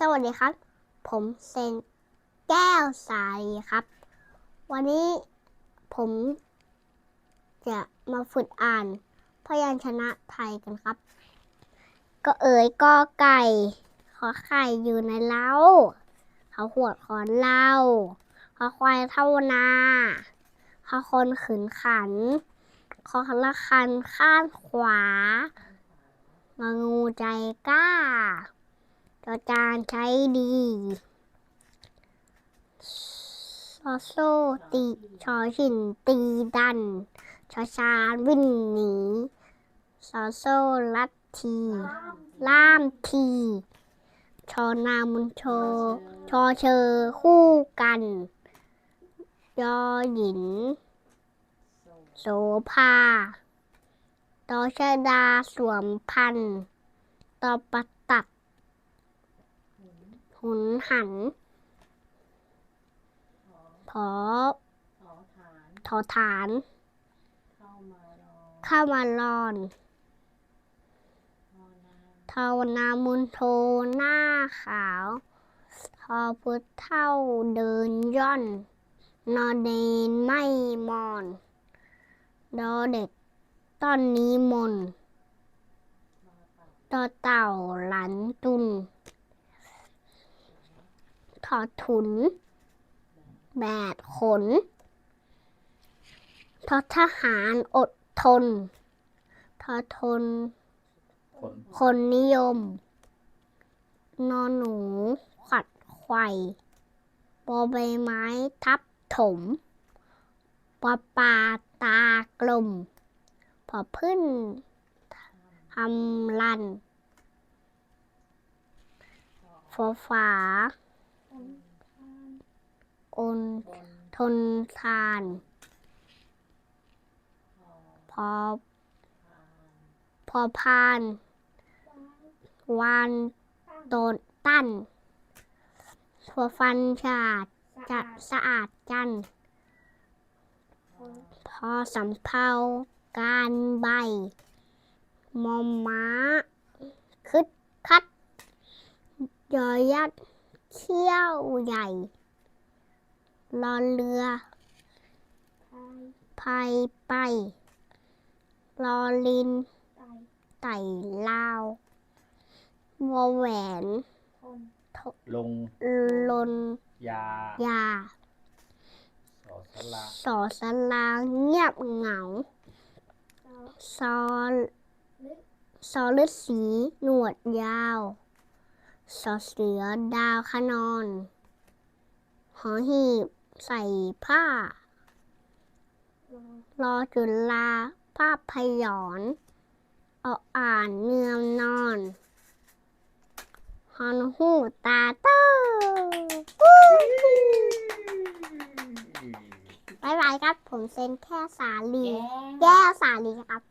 สวัสดีครับ ผมเซนแก้วสาลีครับ วันนี้ผมจะมาฝึกอ่าน พยัญชนะไทยกันครับ ก็เอ๋ยก็ไก่ ขอไข่อยู่ในเล้าเขาหวดขอนเหล้าขอควายเท่านาขอคนขืนขัน ขอละคันข้างขวางงูใจกล้า จอจานใช้ดีซอโซตีชอหินตีดันชอชานวิ่งหนีซอโซลัดที ล่ามที ชอนามุนโช ชอเชอคู่กัน ยอหญิน โสภาตอชดาสวมพันธ์ตอปั หุนหันพอขอฐานทอฐาน เข้ามารอเข้ามารอนพอนาทาวนามุนโทหน้าขาว ทอพุทธเท่าเดินย่อน นอเดนไม่มอน ดอเด็กต้นนี้มนต์ดอเต่าหลันตุน ถอดถุน แบดขน ทอทหารอดทน ทอทนผลคนนิยม นอนหนูขวัดไขว่บอใบไม้ทับถมปอปลาตากลม พอพึ่งทำลันฟอฝา อนทนทาน พอ พอพาน วานโดนตั้นทัวฟันฉาดจะสะอาดจัน พอสำเภาการใบ มอมม้า คึดคัดยอยัดเขี้ยวใหญ่ รอเรือพายไป รอลิน ไต่ลาววอแหวนลงลนยายาสอสลาสอสลาเงียบเหงาซอซอฤาษีหนวดยาว สอเสือดาวขนอน หอหีบ ใส่ผ้า รอจุลาภาพพยอนเอาอ่านเนือมนอนฮอนหูตาเต้าบ๊ายบายครับ ผมเซนแค่สาลีแก้แก้วสาลีครับ